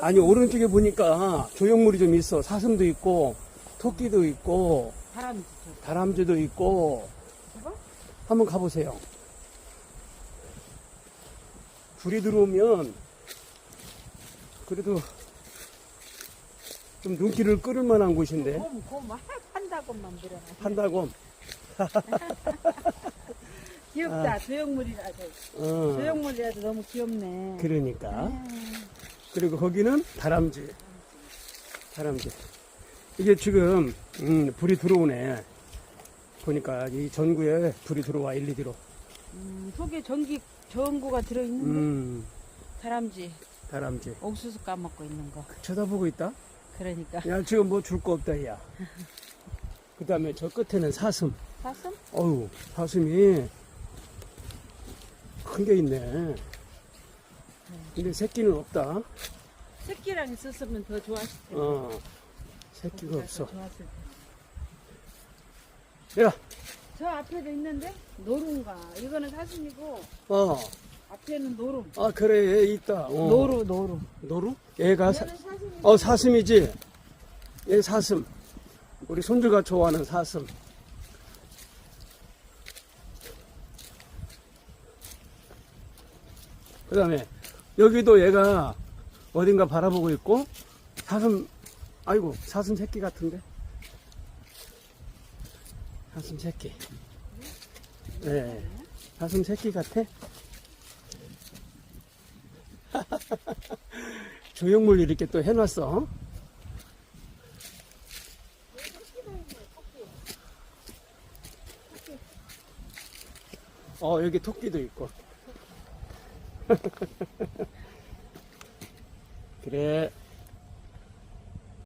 아니 오른쪽에 보니까 조형물이 좀 있어. 사슴도 있고 토끼도 있고. 다람쥐도 있고? 한번 가보세요. 불이 들어오면 그래도 좀 눈길을 끌을 만한 곳인데 곰, 곰, 아, 판다곰만 들어놔. 판다곰. 귀엽다. 조형물이라서. 어, 조형물이라도 너무 귀엽네. 그러니까 음, 그리고 거기는 다람쥐. 다람쥐. 이게 지금 음, 불이 들어오네. 보니까 이 전구에 불이 들어와 LED로. 음, 속에 전기 전구가 들어있는데 음, 다람쥐 다람쥐. 옥수수 까먹고 있는 거. 쳐다보고 있다. 그러니까 야 지금 뭐 줄 거 없다 야. 그다음에 저 끝에는 사슴. 사슴? 어우 사슴이 큰 게 있네. 근데 새끼는 없다. 새끼랑 있었으면 더 좋았을 텐데. 어, 새끼가 없어. 좋았을 텐데. 야, 저 앞에도 있는데 노루인가? 이거는 사슴이고 어, 앞에는 노루. 아 그래 얘 있다. 어. 노루 노루. 노루? 얘가 사, 얘는 사슴이. 어 사슴이지. 얘 사슴. 우리 손주가 좋아하는 사슴. 그다음에 여기도 얘가 어딘가 바라보고 있고 사슴 아이고 사슴 새끼 같은데? 사슴 새끼. 네 사슴 새끼 같아? 조형물 이렇게 또 해놨어. 어 여기 토끼도 있고 그래